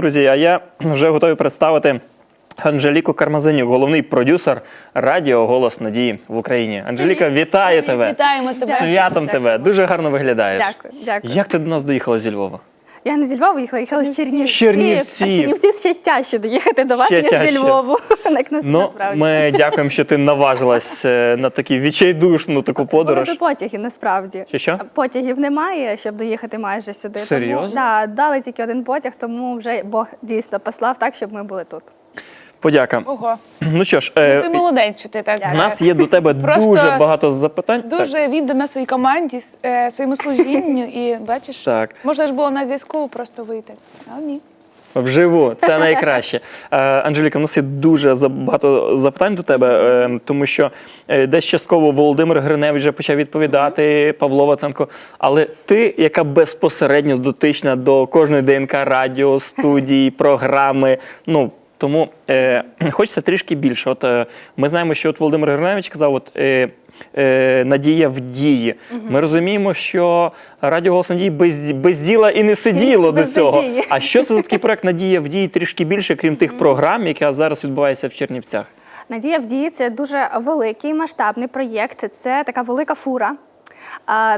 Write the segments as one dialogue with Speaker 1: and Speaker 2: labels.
Speaker 1: Друзі, а я вже готовий представити Анжеліку Кармазенюк, головний продюсер радіо Голос Надії в Україні. Анжеліка, вітаю тебе!
Speaker 2: Вітаємо тебе.
Speaker 1: Святом тебе! Дуже гарно виглядаєш.
Speaker 3: Дякую, дякую.
Speaker 1: Як ти до нас доїхала зі Львова?
Speaker 3: Я не зі Львова їхала, їхала з Чернівців.
Speaker 1: Чернівців.
Speaker 3: А з Чернівців ще тяжче доїхати до вас,
Speaker 1: Ще
Speaker 3: ніж
Speaker 1: тяжче.
Speaker 3: зі Львову. Як нас
Speaker 1: Ну,
Speaker 3: насправді.
Speaker 1: ми дякуємо, що ти наважилась е, на таку відчайдушну таку подорож.
Speaker 3: би потягів насправді.
Speaker 1: Чи що?
Speaker 3: Потягів немає, щоб доїхати майже сюди.
Speaker 1: Серйозно?
Speaker 3: Тому, да, дали тільки один потяг, тому вже Бог дійсно послав так, щоб ми були тут.
Speaker 1: Подяка.
Speaker 2: Ого.
Speaker 1: Ну що ж, е,
Speaker 2: Ти молодець, що ти так.
Speaker 1: у нас є до тебе
Speaker 2: Просто
Speaker 1: дуже багато запитань. Так.
Speaker 2: Дуже віддана своїй команді, с- е, своєму служінню, і бачиш,
Speaker 1: Так.
Speaker 2: можна ж було на зв'язку просто вийти. А ні.
Speaker 1: Вживу, це найкраще. Е, Анжеліка, у нас є дуже за- багато запитань до тебе, е, тому що е, десь частково Володимир Гриневич вже почав відповідати, Павло Ваценко. Але ти, яка безпосередньо дотична до кожної ДНК радіо, студії, програми, ну. Тому е, хочеться трішки більше. От е, ми знаємо, що от Володимир Гриневич казав, от е, е, надія в дії. Ми розуміємо, що радіо «Голос надії без, без діла і не сиділо до цього.
Speaker 3: надії.
Speaker 1: А що це за такий проект Надія в дії трішки більше, крім тих програм, які зараз відбуваються в Чернівцях?
Speaker 3: Надія в дії це дуже великий масштабний проєкт. Це така велика фура.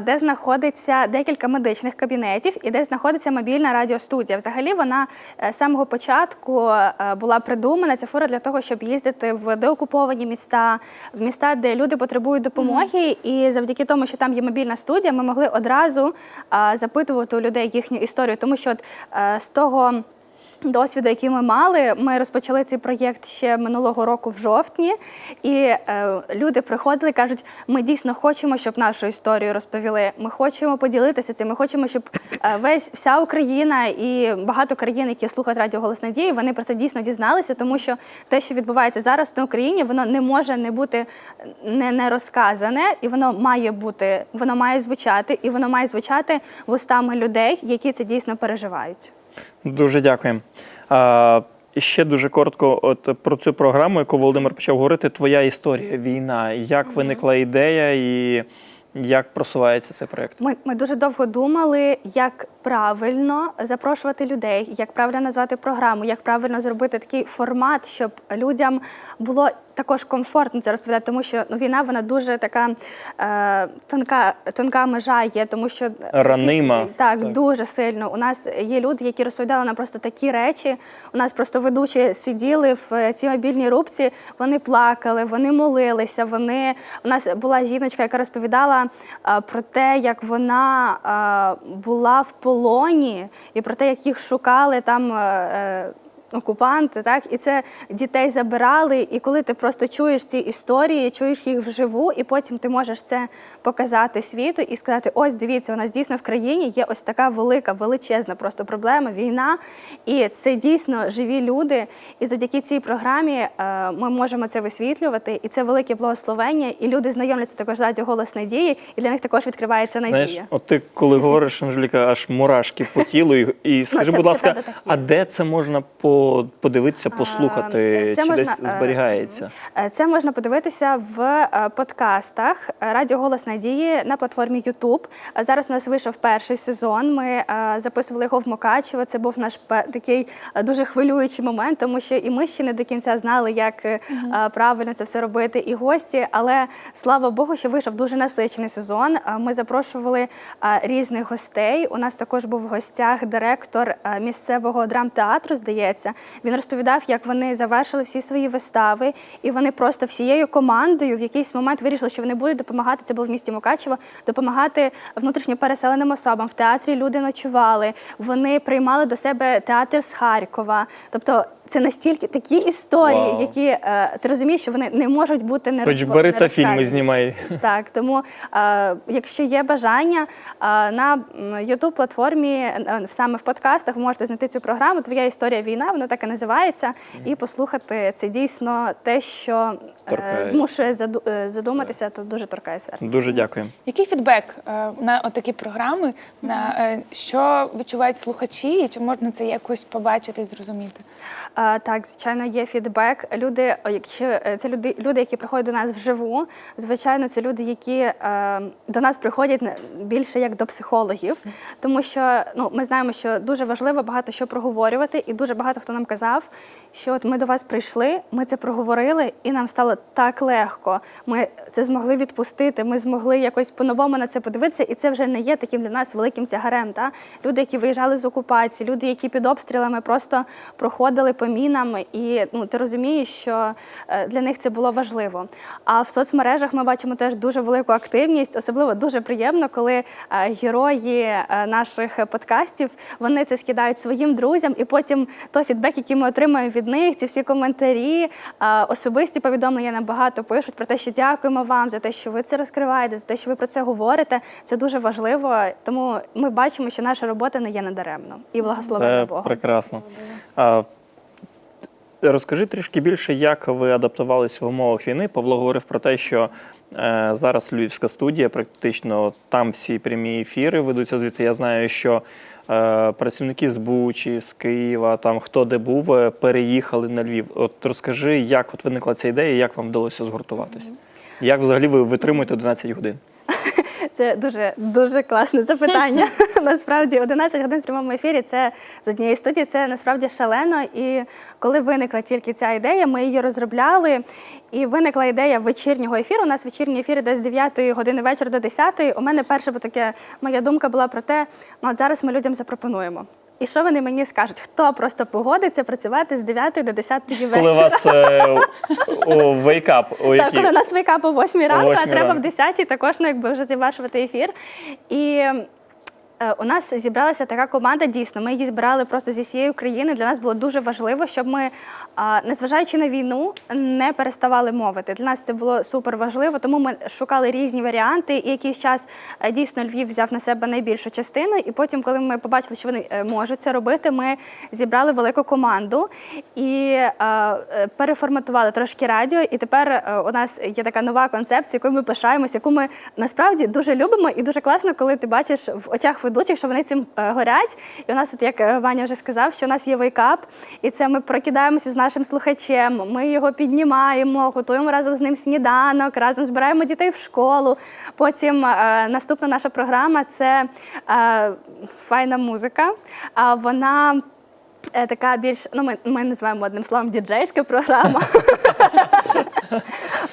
Speaker 3: Де знаходиться декілька медичних кабінетів і де знаходиться мобільна радіостудія. Взагалі вона е, з самого початку е, була придумана ця фура для того, щоб їздити в деокуповані міста, в міста, де люди потребують допомоги. І завдяки тому, що там є мобільна студія, ми могли одразу запитувати у людей їхню історію, тому що от, е, з того. Досвіду, який ми мали, ми розпочали цей проєкт ще минулого року в жовтні, і е, люди приходили кажуть: ми дійсно хочемо, щоб нашу історію розповіли. Ми хочемо поділитися цим. Ми хочемо, щоб е, весь вся Україна і багато країн, які слухають радіо Голос Надії, вони про це дійсно дізналися, тому що те, що відбувається зараз на Україні, воно не може не бути не, не розказане, і воно має бути, воно має звучати, і воно має звучати вустами людей, які це дійсно переживають.
Speaker 1: Дуже дякуємо. І ще дуже коротко, от про цю програму, яку Володимир почав говорити, твоя історія, війна. Як виникла ідея і як просувається цей проект?
Speaker 3: Ми, ми дуже довго думали, як правильно запрошувати людей, як правильно назвати програму, як правильно зробити такий формат, щоб людям було також комфортно це розповідати, тому що ну, війна вона дуже така е, тонка, тонка межа є, тому що
Speaker 1: Ранима.
Speaker 3: Так,
Speaker 1: Так.
Speaker 3: дуже сильно. У нас є люди, які розповідали нам просто такі речі. У нас просто ведучі сиділи в е, цій мобільній рубці, вони плакали, вони молилися. Вони у нас була жіночка, яка розповідала е, про те, як вона е, була в полоні, і про те, як їх шукали там. е, е, Окупанти, так і це дітей забирали. І коли ти просто чуєш ці історії, чуєш їх вживу, і потім ти можеш це показати світу і сказати: ось дивіться, у нас дійсно в країні є ось така велика, величезна просто проблема, війна. І це дійсно живі люди. І завдяки цій програмі е, ми можемо це висвітлювати. І це велике благословення. І люди знайомляться також радіо голос надії, і для них також відкривається надія.
Speaker 1: Знаєш, от ти коли говориш, Анжеліка, аж мурашки по тілу. І, і скажи,
Speaker 3: це-
Speaker 1: будь ласка, а де це можна по, подивитися, послухати?
Speaker 3: це
Speaker 1: Чи
Speaker 3: можна,
Speaker 1: десь
Speaker 3: е,
Speaker 1: зберігається?
Speaker 3: Е, Це можна подивитися в е, подкастах Радіо Голос Надії на платформі YouTube. Е, Зараз у нас вийшов перший сезон. Ми записували його в Мукачево. Це був наш такий дуже хвилюючий момент, тому що і ми ще не до кінця знали, як е, правильно це все робити, і гості. Але слава Богу, що вийшов дуже насичений сезон. Ми запрошували різних гостей. У нас також був в гостях директор місцевого драмтеатру, здається. Він розповідав, як вони завершили всі свої вистави, і вони просто всією командою в якийсь момент вирішили, що вони будуть допомагати. Це було в місті Мукачево, допомагати внутрішньо переселеним особам. В театрі люди ночували. Вони приймали до себе театр з Харкова. Тобто, це настільки такі історії,
Speaker 1: Вау.
Speaker 3: які е, ти розумієш, що вони не можуть бути не
Speaker 1: Хоч бери та фільми знімай.
Speaker 3: Так, тому е, якщо є бажання е, на youtube платформі саме в подкастах, ви можете знайти цю програму. Твоя історія війна, вона так і називається, і послухати це дійсно те, що е,
Speaker 1: Торкає.
Speaker 3: змушує заду- е, задуматися, то дуже торкає серце.
Speaker 1: Дуже дякую.
Speaker 2: Який фідбек е, на такі програми? На е, що відчувають слухачі, і чи можна це якось побачити і зрозуміти?
Speaker 3: Е, так, звичайно, є фідбек. Люди, якщо е, це люди, люди, які приходять до нас вживу, звичайно, це люди, які е, до нас приходять більше як до психологів, тому що ну ми знаємо, що дуже важливо багато що проговорювати, і дуже багато хто нам казав, що от ми до вас прийшли, ми це проговорили, і нам стало так легко. Ми це змогли відпустити. Ми змогли якось по-новому на це подивитися, і це вже не є таким для нас великим тягарем. Та люди, які виїжджали з окупації, люди, які під обстрілами просто проходили по і ну ти розумієш, що е, для них це було важливо. А в соцмережах ми бачимо теж дуже велику активність, особливо дуже приємно, коли е, герої е, наших подкастів вони це скидають своїм друзям, і потім той фідбек, який ми отримуємо від них, ці всі коментарі, особисті повідомлення набагато пишуть про те, що дякуємо вам за те, що ви це розкриваєте, за те, що ви про це говорите. Це дуже важливо. Тому ми бачимо, що наша робота не є надаремно і благословена Богом.
Speaker 1: прекрасно. Розкажи трішки більше, як ви адаптувались в умовах війни. Павло говорив про те, що е, зараз Львівська студія, практично там всі прямі ефіри ведуться звідти. Я знаю, що е, працівники з Бучі, з Києва, там хто де був, е, переїхали на Львів. От розкажи, як от виникла ця ідея, як вам вдалося згуртуватись? Як взагалі ви витримуєте 11 годин?
Speaker 3: Це дуже дуже класне запитання. насправді 11 годин в прямому ефірі. Це з однієї студії. Це насправді шалено. І коли виникла тільки ця ідея, ми її розробляли. І виникла ідея вечірнього ефіру. У нас вечірні ефіри десь з 9 години вечора до 10. У мене перша таке моя думка була про те, ну от зараз ми людям запропонуємо. І що вони мені скажуть? Хто просто погодиться працювати з 9 до 10 вечора?
Speaker 1: Коли вас е, у вейкап, У
Speaker 3: Так,
Speaker 1: якій?
Speaker 3: коли у нас вейкап о 8 ранку, а треба
Speaker 1: ранку.
Speaker 3: в 10 також ну, якби вже завершувати ефір. І у нас зібралася така команда. Дійсно, ми її збирали просто зі всієї України. Для нас було дуже важливо, щоб ми, незважаючи на війну, не переставали мовити. Для нас це було супер важливо, тому ми шукали різні варіанти. І якийсь час е, дійсно Львів взяв на себе найбільшу частину. І потім, коли ми побачили, що вони е, можуть це робити, ми зібрали велику команду і е, е, переформатували трошки радіо. І тепер е, у нас є така нова концепція, якою ми пишаємося, яку ми насправді дуже любимо, і дуже класно, коли ти бачиш в очах ведучих, що вони цим е, горять. І у нас, от як е, Ваня вже сказав, що у нас є вейкап, і це ми прокидаємося з нашим слухачем. Ми його піднімаємо, готуємо разом з ним сніданок, разом збираємо дітей в школу. Потім е, наступна наша програма це файна музика. А вона. Така більш, ну ми, ми називаємо одним словом діджейська програма.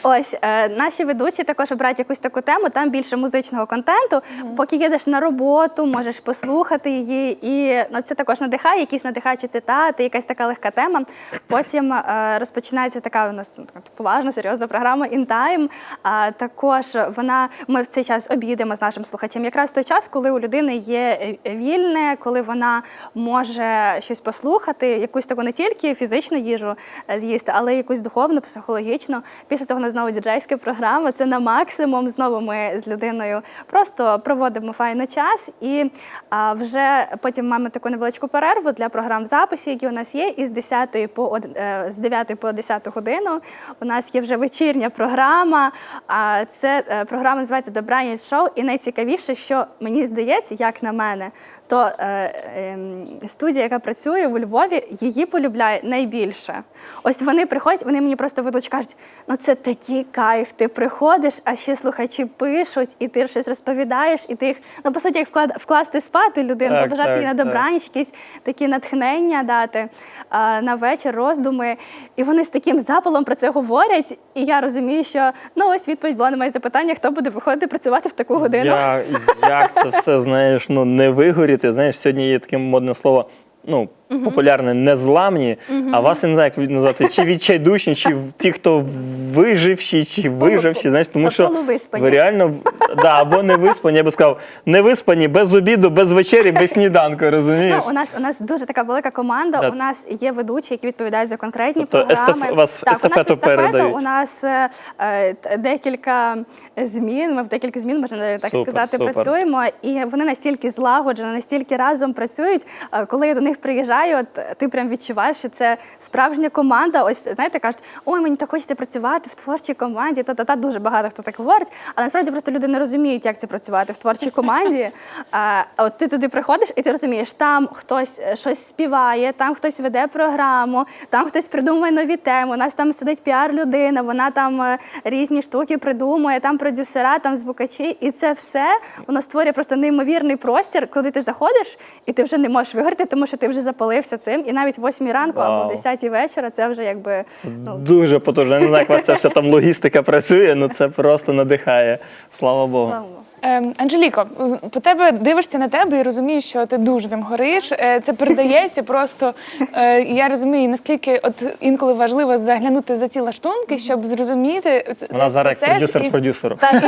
Speaker 3: Ось е, наші ведучі також обирають якусь таку тему, там більше музичного контенту. Поки їдеш на роботу, можеш послухати її, і ну, це також надихає, якісь надихаючі цитати, якась така легка тема. Потім е, розпочинається така у нас ну, поважна, серйозна програма In Time. А також вона ми в цей час обідемо з нашим слухачем. Якраз той час, коли у людини є е, вільне, коли вона може щось послухати, якусь таку не тільки фізичну їжу е, з'їсти, але й якусь духовну, психологічну. Після цього у нас знову діджейська програма. Це на максимум. Знову ми з людиною просто проводимо файно час, і а, вже потім маємо таку невеличку перерву для програм запису, які у нас є. І з 10 по е, з 9 по 10 годину у нас є вже вечірня програма. А це е, програма називається Добраніч шоу. І найцікавіше, що мені здається, як на мене, то е, ем, студія, яка працює у Львові, її полюбляє найбільше. Ось вони приходять, вони мені просто ведуть, кажуть, ну це такий кайф. Ти приходиш, а ще слухачі пишуть, і ти щось розповідаєш, і ти їх, ну по суті, як вклад, вкласти спати людину,
Speaker 1: Так,
Speaker 3: побажати
Speaker 1: так,
Speaker 3: їй на
Speaker 1: так.
Speaker 3: якісь такі натхнення дати а, на вечір, роздуми. І вони з таким запалом про це говорять. І я розумію, що ну ось відповідь була на моє запитання, хто буде виходити працювати в таку годину.
Speaker 1: Я, як це все, знаєш, ну не вигоріти. Знаєш, сьогодні є таке модне слово. Ну, популярне незламні, а вас я не знаю, як назвати, чи відчайдушні, чи ті, хто виживші, чи виживші, знаєш, тому що ви реально да, або не виспані, я би сказав, не виспані без обіду, без вечері, без сніданку, розумієш?
Speaker 3: Ну, у нас у нас дуже така велика команда.
Speaker 1: Да.
Speaker 3: У нас є ведучі, які відповідають за конкретні
Speaker 1: Тобто
Speaker 3: програми.
Speaker 1: естаф- вас
Speaker 3: так,
Speaker 1: естафету
Speaker 3: у нас естафета,
Speaker 1: передають.
Speaker 3: У нас е, е, декілька змін. Ми в декілька змін, можна так
Speaker 1: Супер,
Speaker 3: сказати,
Speaker 1: супер.
Speaker 3: працюємо. І вони настільки злагоджені, настільки разом працюють. Е, Коли я до них приїжджаю, от ти прям відчуваєш, що це справжня команда. Ось знаєте, кажуть, ой, мені так хочеться працювати в творчій команді. Та та та дуже багато хто так говорить. Але насправді просто люди не розуміють, як це працювати в творчій команді. А от ти туди приходиш і ти розумієш, там хтось е, щось співає, там хтось веде програму, там хтось придумує нові теми. У нас там сидить піар-людина, вона там е, різні штуки придумує, там продюсера, там звукачі, і це все воно створює просто неймовірний простір, коли ти заходиш і ти вже не можеш вигоріти, тому що ти вже запалився цим. І навіть в 8 ранку або в 10 вечора це вже якби ну,
Speaker 1: Дуже потужно. Я не знаю, як у вас ця вся там логістика працює, але це просто надихає. Слава Богу.
Speaker 3: слава Богу.
Speaker 2: Ем, Анжеліко, по тебе дивишся на тебе і розумієш, що ти дуже цим гориш. Е, Це передається просто. е, Я розумію, наскільки от інколи важливо заглянути за ці лаштунки, щоб зрозуміти ц-
Speaker 1: Вона
Speaker 2: цей
Speaker 1: зараз як
Speaker 2: процес
Speaker 1: продюсер
Speaker 2: і-
Speaker 1: продюсеру.
Speaker 2: Так,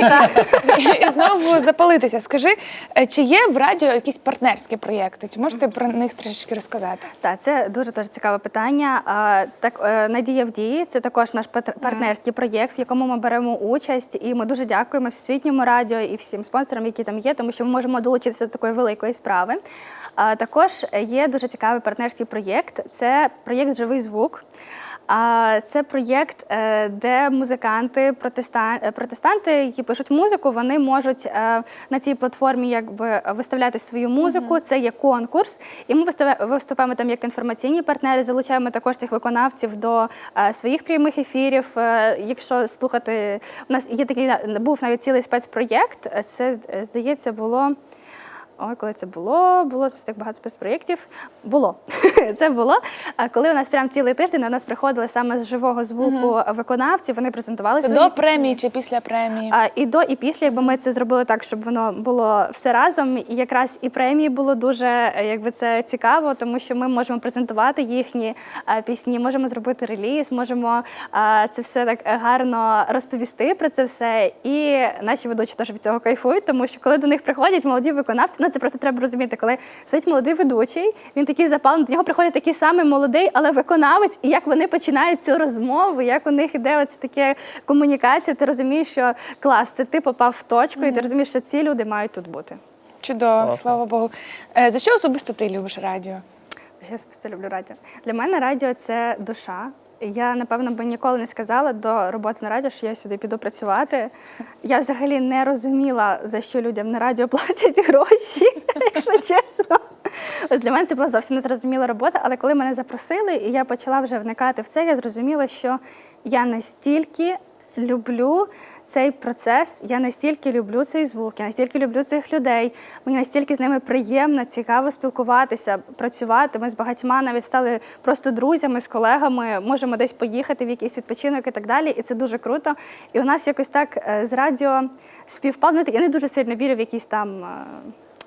Speaker 2: і, і, і знову запалитися. Скажи, е, чи є в радіо якісь партнерські проєкти? Чи можете про них трішечки розказати?
Speaker 3: Так, це дуже дуже цікаве питання. А, Так, е, Надія в дії це також наш пат- партнерський проєкт, в якому ми беремо участь, і ми дуже дякуємо всесвітньому радіо і всім спонсорам, які там є, тому що ми можемо долучитися до такої великої справи. Також є дуже цікавий партнерський проєкт. Це проєкт Живий звук. А це проєкт, е, де музиканти, е, протестанти, які пишуть музику, вони можуть е, на цій платформі якби виставляти свою музику. Це є конкурс, і ми виступаємо там як інформаційні партнери. Залучаємо також цих виконавців до своїх прямих ефірів. Якщо слухати, у нас є такий був навіть цілий спецпроєкт. Це здається було. Ой, коли це було, було так багато спецпроєктів. Було. це було. А коли у нас прям цілий тиждень у нас приходили саме з живого звуку виконавці, вони презентували
Speaker 2: Це
Speaker 3: свої
Speaker 2: до
Speaker 3: пісні.
Speaker 2: премії чи після премії?
Speaker 3: А, і до, і після, якби ми це зробили так, щоб воно було все разом. І якраз і премії було дуже е, якби це цікаво, тому що ми можемо презентувати їхні е, пісні, можемо зробити реліз, можемо е, це все так гарно розповісти про це все. І наші ведучі теж від цього кайфують, тому що коли до них приходять молоді виконавці, ну це просто треба розуміти, коли сидить молодий ведучий, він такий запалений, до нього приходить такий самий молодий, але виконавець, і як вони починають цю розмову, як у них іде оце таке комунікація, ти розумієш, що клас, це ти попав в точку, і ти розумієш, що ці люди мають тут бути.
Speaker 2: Чудово,
Speaker 1: Класно.
Speaker 2: слава Богу. Е, За що особисто ти любиш радіо?
Speaker 3: Я особисто люблю радіо. Для мене радіо це душа. Я напевно би ніколи не сказала до роботи на радіо, що я сюди піду працювати. Я взагалі не розуміла, за що людям на радіо платять гроші, якщо чесно. Ось для мене це була зовсім незрозуміла робота, але коли мене запросили, і я почала вже вникати в це, я зрозуміла, що я настільки люблю цей процес, я настільки люблю цей звук, я настільки люблю цих людей. Мені настільки з ними приємно, цікаво спілкуватися, працювати. Ми з багатьма навіть стали просто друзями, з колегами, можемо десь поїхати в якийсь відпочинок і так далі. І це дуже круто. І у нас якось так е, з радіо. Знаєте, Я не дуже сильно вірю в якісь там.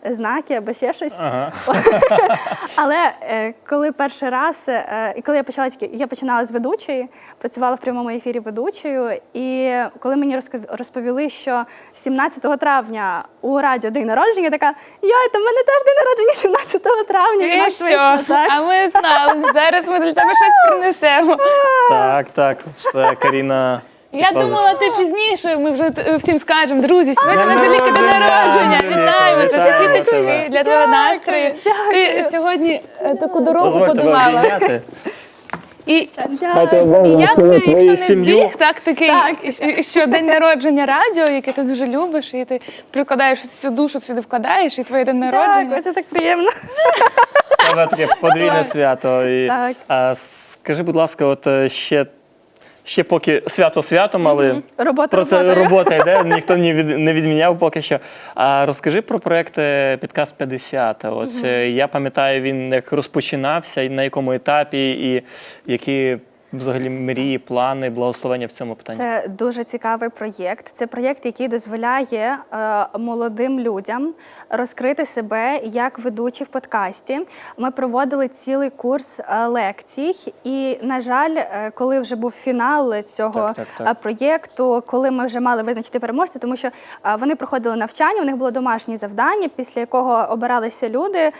Speaker 3: Знаки або ще щось.
Speaker 1: Ага.
Speaker 3: Але е, коли перший раз, е, і коли я почала тільки, я починала з ведучої, працювала в прямому ефірі ведучою, і коли мені розповіли, що 17 травня у радіо день народження, я така йой, то в мене теж день народження 17 травня. і
Speaker 2: що?
Speaker 3: вийшло так.
Speaker 2: А ми знали. Зараз ми для тебе щось принесемо.
Speaker 1: Так, так. Це Каріна.
Speaker 2: Я думала, ти пізніше. Ми вже т- всім скажемо. Друзі, сьогодні на Анжеліки день
Speaker 1: народження. Анжеліка,
Speaker 2: Вітаємо! Це
Speaker 1: вітаємо
Speaker 2: квіточки
Speaker 1: тебе.
Speaker 2: для твого настрою. Ти сьогодні е, таку дорогу
Speaker 1: Дозвольте вам
Speaker 2: подолала.
Speaker 1: обійняти.
Speaker 2: І І як це, якщо не
Speaker 1: сім'ю.
Speaker 2: збіг, так такий, і- і що день народження радіо, яке ти дуже любиш, і ти прикладаєш всю душу сюди вкладаєш, і твоє день народження.
Speaker 3: Це так приємно.
Speaker 1: Це таке подвійне свято. І,
Speaker 3: Так.
Speaker 1: а, скажи, будь ласка, от е, ще, ще поки свято святом, але
Speaker 3: Робота
Speaker 1: про це
Speaker 3: робота,
Speaker 1: робота йде, ніхто не, від, не відміняв поки що. А розкажи про проект Підказ 50. От mm -hmm. я пам'ятаю, він як розпочинався, і на якому етапі, і які взагалі мрії, плани, благословення в цьому питанні.
Speaker 3: Це дуже цікавий проєкт. Це проєкт, який дозволяє е, молодим людям розкрити себе як ведучі в подкасті. Ми проводили цілий курс е, лекцій, і, на жаль, е, коли вже був фінал цього
Speaker 1: Так, так, так.
Speaker 3: е, проєкту, коли ми вже мали визначити переможця, тому що е, вони проходили навчання, у них було домашнє завдання, після якого обиралися люди, е,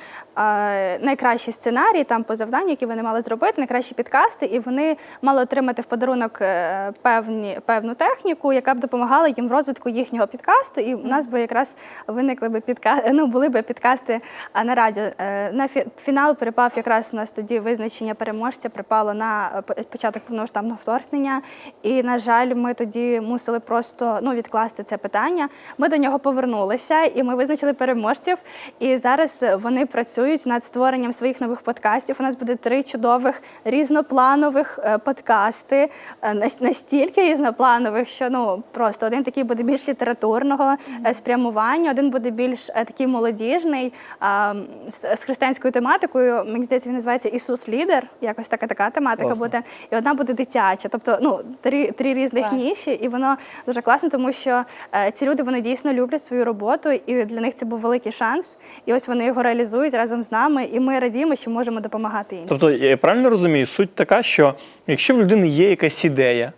Speaker 3: найкращі сценарії там по завданню, які вони мали зробити, найкращі підкасти, і вони мали отримати в подарунок е, певні, певну техніку, яка б допомагала їм в розвитку їхнього підкасту. І у нас би якраз виникли би підка... ну, були би підкасти на радіо. Е, На фінал припав якраз у нас тоді визначення переможця, припало на е, початок повномасштабного вторгнення. І, на жаль, ми тоді мусили просто ну, відкласти це питання. Ми до нього повернулися і ми визначили переможців. І зараз вони працюють над створенням своїх нових подкастів. У нас буде три чудових різнопланових подкасти, е, настільки різнопланових, що ну просто один такий буде більш літературного е, спрямування, один буде більш е, такий молодіжний з, християнською тематикою. Мені здається, він називається Ісус Лідер. Якось така така тематика
Speaker 1: Класно.
Speaker 3: буде. І одна буде дитяча. Тобто, ну три, три різних
Speaker 2: Клас.
Speaker 3: ніші, і воно дуже класно, тому що е, ці люди вони дійсно люблять свою роботу, і для них це був великий шанс. І ось вони його реалізують разом з нами, і ми радіємо, що можемо допомагати їм.
Speaker 1: Тобто, я правильно розумію, суть така, що якщо в людини є якась ідея,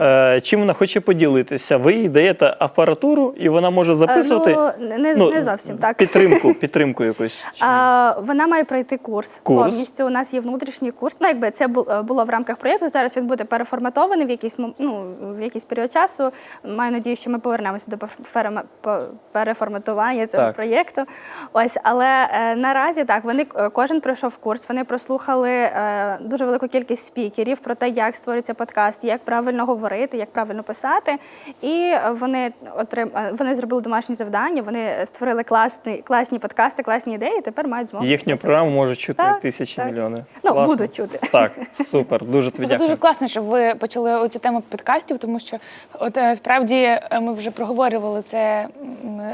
Speaker 1: е, чим вона хоче поділитися, ви їй даєте апаратуру, і вона може записувати
Speaker 3: Ну, не, не зовсім так.
Speaker 1: підтримку, підтримку якусь. Чи-
Speaker 3: А, вона має пройти курс,
Speaker 1: Курс.
Speaker 3: повністю. У нас є внутрішній курс. Ну, якби це бу- було в рамках проєкту. Зараз він буде переформатований в якийсь мом- ну, в якийсь період часу. Маю надію, що ми повернемося до по- переформатування цього
Speaker 1: Так.
Speaker 3: проєкту. Ось, але е, наразі так вони е, кожен пройшов курс. Вони прослухали е, дуже велику кількість спікерів про те, як створюється подкаст, як правильно говорити, як правильно писати. І вони отрим... вони зробили домашні завдання. Вони створили класні, класні подкасти, класні ідеї. Тепер мають змогу
Speaker 1: Їхню програму можуть чути
Speaker 3: Так,
Speaker 1: тисячі
Speaker 3: так.
Speaker 1: мільйони.
Speaker 3: Ну,
Speaker 1: Класно.
Speaker 3: будуть чути.
Speaker 1: Так, супер, дуже тобі дякую.
Speaker 2: дуже класно, що ви почали оцю тему підкастів, тому що от е, справді е, ми вже проговорювали це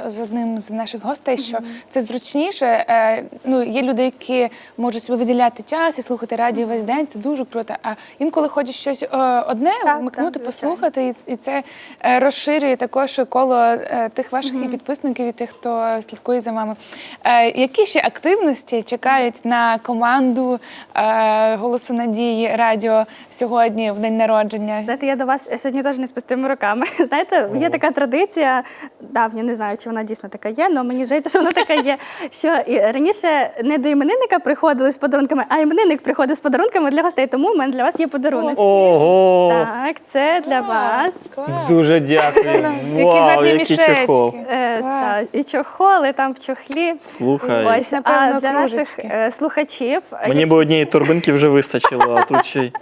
Speaker 2: з одним з наших гостей, що це зручніше. Е, Ну, є люди, які можуть собі виділяти час і слухати радіо весь день. Це дуже круто. А інколи хочеш щось одне
Speaker 3: Так,
Speaker 2: вмикнути,
Speaker 3: так,
Speaker 2: послухати, і, і це е, розширює також коло е, тих ваших і підписників, і тих, хто слідкує за вами. Е, Які ще активності чекають на команду е, голосу надії радіо сьогодні в день народження?
Speaker 3: Знаєте, я до вас сьогодні теж не з пустими руками. Знаєте, є така традиція, давня, не знаю, чи вона дійсно така є, але мені здається, що вона така є. Що і раніше не до іменинника приходили з подарунками, а іменинник приходив з подарунками для гостей. Тому в мене для вас є подарунок.
Speaker 1: Ого!
Speaker 3: Так, це для вас.
Speaker 2: Клас.
Speaker 1: Дуже дякую.
Speaker 2: Які
Speaker 1: Вау,
Speaker 2: гарні
Speaker 1: який
Speaker 2: мішечки.
Speaker 1: чохол.
Speaker 3: Е,
Speaker 2: Клас.
Speaker 3: та, і чохоли там в чохлі.
Speaker 1: Слухай,
Speaker 3: Ось, а для наших
Speaker 2: кружечки.
Speaker 3: е, слухачів
Speaker 1: мені б однієї торбинки вже вистачило, а тут ще й.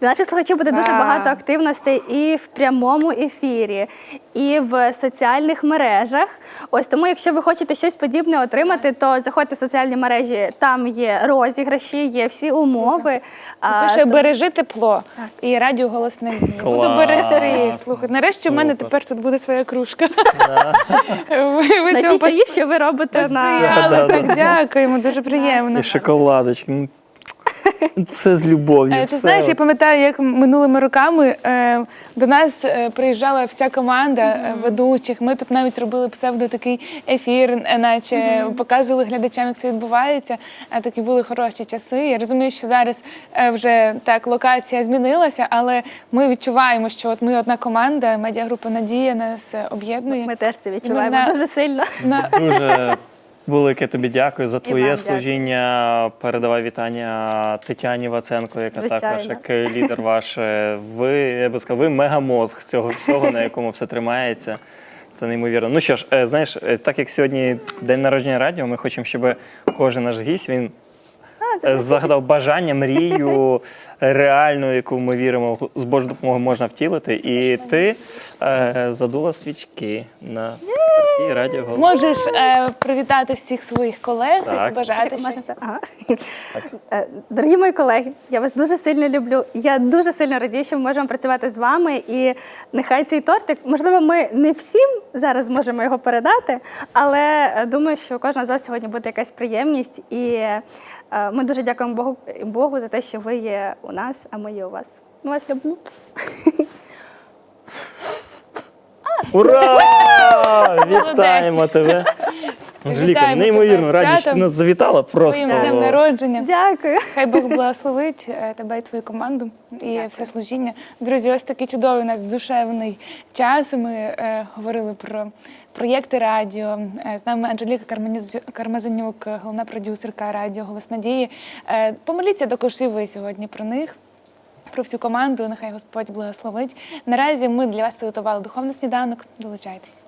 Speaker 3: Для наших слухачів буде дуже багато активностей і в прямому ефірі, і в соціальних мережах. Ось тому, якщо ви хочете щось подібне отримати, то заходьте в соціальні мережі. Там є розіграші, є всі умови. А,
Speaker 2: Пише
Speaker 3: то-
Speaker 2: бережи тепло і радіо голос надії. Буду
Speaker 1: Клас.
Speaker 2: берегти. Слухай, нарешті в мене
Speaker 1: Супер.
Speaker 2: тепер тут буде своя кружка. Ви, ви
Speaker 3: на
Speaker 2: цьому
Speaker 3: ті чаї, що ви робите на
Speaker 2: посприяли. Так, дякуємо, дуже приємно.
Speaker 1: І шоколадочки. Ну, Все з любов'ю.
Speaker 2: Е,
Speaker 1: все
Speaker 2: Ти знаєш, я пам'ятаю, як минулими роками е, до нас е, приїжджала вся команда е, ведучих. Ми тут навіть робили псевдо такий ефір, е, наче показували глядачам, як це відбувається. А такі були хороші часи. Я розумію, що зараз е, вже так локація змінилася, але ми відчуваємо, що от ми одна команда, медіагрупа Надія нас е, об'єднує.
Speaker 3: ми теж це відчуваємо
Speaker 2: на-
Speaker 3: дуже сильно.
Speaker 2: На-
Speaker 1: Дуже велике тобі дякую за твоє
Speaker 3: дякую.
Speaker 1: служіння. Передавай вітання Тетяні Ваценко, яка
Speaker 3: Звичайно.
Speaker 1: також як лідер ваш. Ви, я би сказав, ви мегамозг цього всього, на якому все тримається. Це неймовірно. Ну що ж, е, знаєш, е, так як сьогодні день народження радіо, ми хочемо, щоб кожен наш гість він
Speaker 3: А,
Speaker 1: е, загадав бажання, мрію реальну, яку ми віримо, з Божою допомогою можна втілити. І ти задула свічки на партії радіо «Голос».
Speaker 2: Можеш е, привітати всіх своїх колег
Speaker 1: Так.
Speaker 2: і
Speaker 3: Можна
Speaker 2: щось.
Speaker 3: це? Ага. Е, Дорогі мої колеги, я вас дуже сильно люблю. Я дуже сильно радію, що ми можемо працювати з вами. І нехай цей тортик, можливо, ми не всім зараз зможемо його передати, але е, думаю, що у кожного з вас сьогодні буде якась приємність. І е, ми дуже дякуємо Богу, Богу за те, що ви є у нас, а ми є у вас. Ми вас люблю.
Speaker 1: Ура! Вітаємо тебе! Анжеліка,
Speaker 2: Вітаємо
Speaker 1: неймовірно
Speaker 2: тебе з
Speaker 1: раді, що ти
Speaker 2: святом,
Speaker 1: нас завітала. Просто
Speaker 2: Твоїм днем народження.
Speaker 3: Дякую.
Speaker 2: Хай Бог благословить е, тебе і твою команду і все служіння. Друзі, ось такий чудовий у нас душевний час. Ми е, говорили про проєкти радіо. Е, з нами Анжеліка Карманіз- Кармазанюк, головна продюсерка радіо Голос Надії. Е, помоліться також і ви сьогодні про них про всю команду. Нехай Господь благословить. Наразі ми для вас підготували духовний сніданок. Долучайтесь.